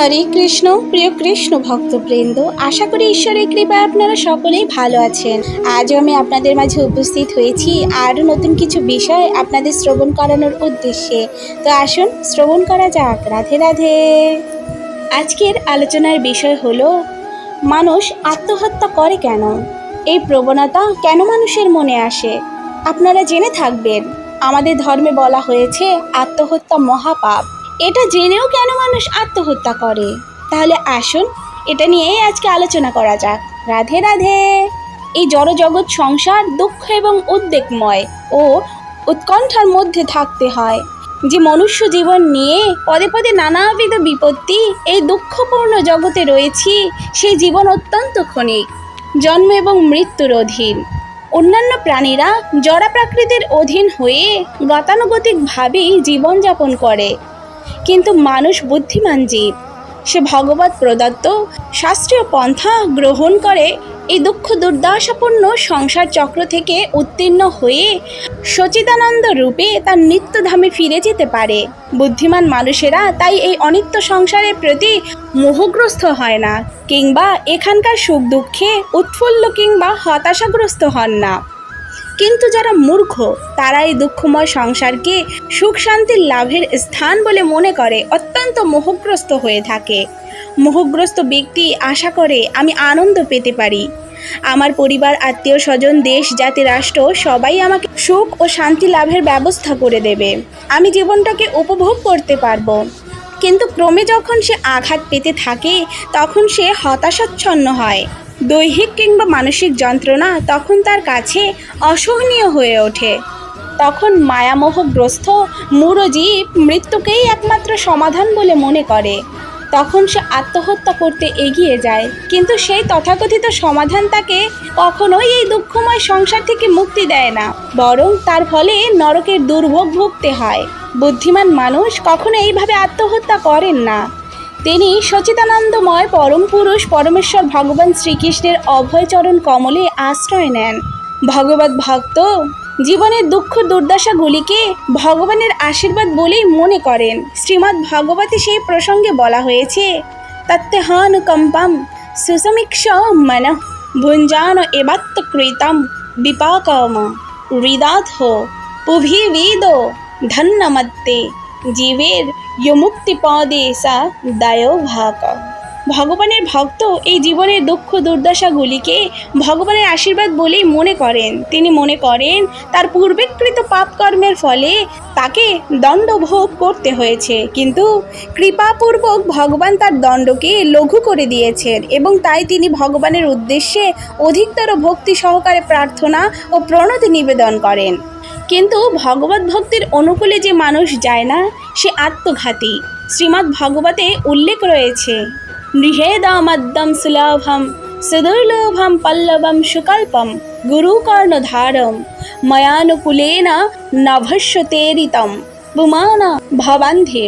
হরে কৃষ্ণ, প্রিয় কৃষ্ণ ভক্তবৃন্দ, আশা করি ঈশ্বরের কৃপায় আপনারা সকলেই ভালো আছেন। আজও আমি আপনাদের মাঝে উপস্থিত হয়েছি আরও নতুন কিছু বিষয় আপনাদের শ্রবণ করানোর উদ্দেশ্যে। তো আসুন, শ্রবণ করা যাক। রাধে রাধে। আজকের আলোচনার বিষয় হলো, মানুষ আত্মহত্যা করে কেন? এই প্রবণতা কেন মানুষের মনে আসে? আপনারা জেনে থাকবেন। আমাদের ধর্মে বলা হয়েছে, আত্মহত্যা মহাপাপ। এটা জেনেও কেন মানুষ আত্মহত্যা করে? তাহলে আসুন, এটা নিয়েই আজকে আলোচনা করা যাক। রাধে রাধে। এই জড়জগৎ সংসার দুঃখ এবং উদ্বেগময় ও উৎকণ্ঠার মধ্যে থাকতে হয়। যে মনুষ্য জীবন নিয়ে পদে পদে নানাবিধ বিপত্তি এই দুঃখপূর্ণ জগতে রয়েছি, সেই জীবন অত্যন্ত ক্ষণিক। জন্ম এবং মৃত্যুর অধীন। অন্যান্য প্রাণীরা জড়া প্রাকৃতির অধীন হয়ে গতানুগতিকভাবেই জীবনযাপন করে। কিন্তু মানুষ বুদ্ধিমান জীব। সে ভগবত প্রদত্ত শাস্ত্রীয় পন্থা গ্রহণ করে এই দুঃখ দুর্দশাপূর্ণ সংসার চক্র থেকে উত্তীর্ণ হয়ে সচিদানন্দ রূপে তার নিত্যধামে ফিরে যেতে পারে। বুদ্ধিমান মানুষেরা তাই এই অনিত্য সংসারের প্রতি মোহগ্রস্ত হয় না, কিংবা এখানকার সুখ দুঃখে উৎফুল্ল কিংবা হতাশাগ্রস্ত হন না। কিন্তু যারা মূর্খ তারা এই দুঃখময় সংসারকে সুখ শান্তির লাভের স্থান বলে মনে করে, অত্যন্ত মোহগ্রস্ত হয়ে থাকে। মোহগ্রস্ত ব্যক্তি আশা করে, আমি আনন্দ পেতে পারি। আমার পরিবার, আত্মীয় স্বজন, দেশ, জাতি, রাষ্ট্র, সবাই আমাকে সুখ ও শান্তি লাভের ব্যবস্থা করে দেবে। আমি জীবনটাকে উপভোগ করতে পারব। কিন্তু ক্রমে যখন সে আঘাত পেতে থাকে, তখন সে হতাশাচ্ছন্ন হয়। দৈহিক কিংবা মানসিক যন্ত্রণা তখন তার কাছে অসহনীয় হয়ে ওঠে। তখন মায়ামোহগ্রস্ত মুরজীব মৃত্যুকেই একমাত্র সমাধান বলে মনে করে। তখন সে আত্মহত্যা করতে এগিয়ে যায়, কিন্তু সেই তথাকথিত সমাধান তাকে কখনোই এই দুঃখময় সংসার থেকে মুক্তি দেয় না, বরং তার ফলে নরকের দুর্ভোগ ভুগতে হয়। বুদ্ধিমান মানুষ কখনো এইভাবে আত্মহত্যা করেন না। তিনি সচিতানন্দময় পরম পুরুষ পরমেশ্বর ভগবান শ্রীকৃষ্ণের অভয়চরণ কমলে আশ্রয় নেন। ভগবত ভক্ত জীবনের দুঃখ দুর্দশাগুলিকে ভগবানের আশীর্বাদ বলেই মনে করেন। শ্রীমদ্ ভগবতী সেই প্রসঙ্গে বলা হয়েছে তত্ত্বহানুকম্পম সুসমীক্ষ মন ভুঞ্জান এবাত্তকৃতম বিপাকম হৃদাথ পুভিবিদ ধন্যমত্তে। জীবের ইয়মুক্তি পদে সা দায় ভাক ভগবানের ভক্ত এই জীবনের দুঃখ দুর্দশাগুলিকে ভগবানের আশীর্বাদ বলেই মনে করেন। তিনি মনে করেন, তার পূর্বেকৃত পাপকর্মের ফলে তাকে দণ্ড ভোগ করতে হয়েছে। কিন্তু কৃপাপূর্বক ভগবান তার দণ্ডকে লঘু করে দিয়েছেন এবং তাই তিনি ভগবানের উদ্দেশ্যে অধিকতর ভক্তি সহকারে প্রার্থনা ও প্রণতি নিবেদন করেন। কিন্তু ভগবত ভক্তির অনুকূলে যে মানুষ যায় না, সে আত্মঘাতী। শ্রীমদ্ ভগবতে উল্লেখ রয়েছে নৃহেদমদ্যম সুলভম, সুদুর্লভম পল্লবম সুকল্পম গুরুকর্ণধারম, ময়ানুকূলেন নভস্যতেরিতম পুমান ভবান্ধি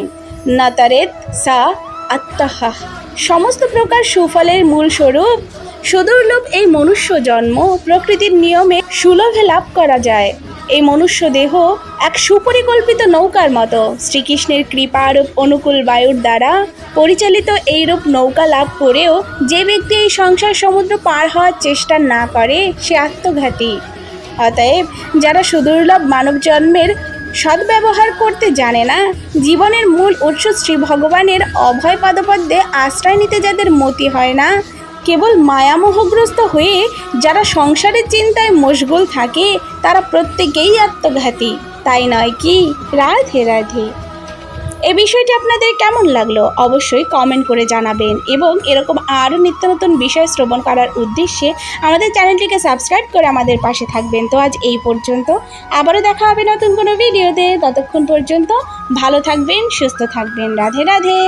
নতরেত সা আত্মহ। সমস্ত প্রকার সুফলের মূল স্বরূপ, সুদুর্লভ এই মনুষ্য জন্ম প্রকৃতির নিয়মে সুলভে লাভ করা যায়। এই মনুষ্য দেহ এক সুপরিকল্পিত নৌকার মতো। শ্রীকৃষ্ণের কৃপারূপ অনুকূল বায়ুর দ্বারা পরিচালিত এইরূপ নৌকা লাভ করেও যে ব্যক্তি এই সংসার সমুদ্র পার হওয়ার চেষ্টা না করে, সে আত্মঘাতী। অতএব যারা সুদুর্লভ মানব জন্মের সদ্ব্যবহার করতে জানে না, জীবনের মূল উৎস শ্রী ভগবানের অভয় পদপদ্মে আশ্রয় নিতে যাদের মতি হয় না কেবল মায়ামোহগ্রস্ত হয়ে যারা সংসারের চিন্তায় মশগুল থাকে, তারা প্রত্যেকেই আত্মঘাতী। তাই নয় কি? রাধে রাধে। এ বিষয়টি আপনাদের কেমন লাগল? অবশ্যই কমেন্ট করে জানাবেন এবং এরকম আরও নিত্য নতুন বিষয় শ্রবণ করার উদ্দেশ্যে আমাদের চ্যানেলটিকে সাবস্ক্রাইব করে আমাদের পাশে থাকবেন। তো আজ এই পর্যন্ত। আবারও দেখা হবে নতুন কোনো ভিডিওতে ততক্ষণ পর্যন্ত ভালো থাকবেন, সুস্থ থাকবেন। রাধে রাধে।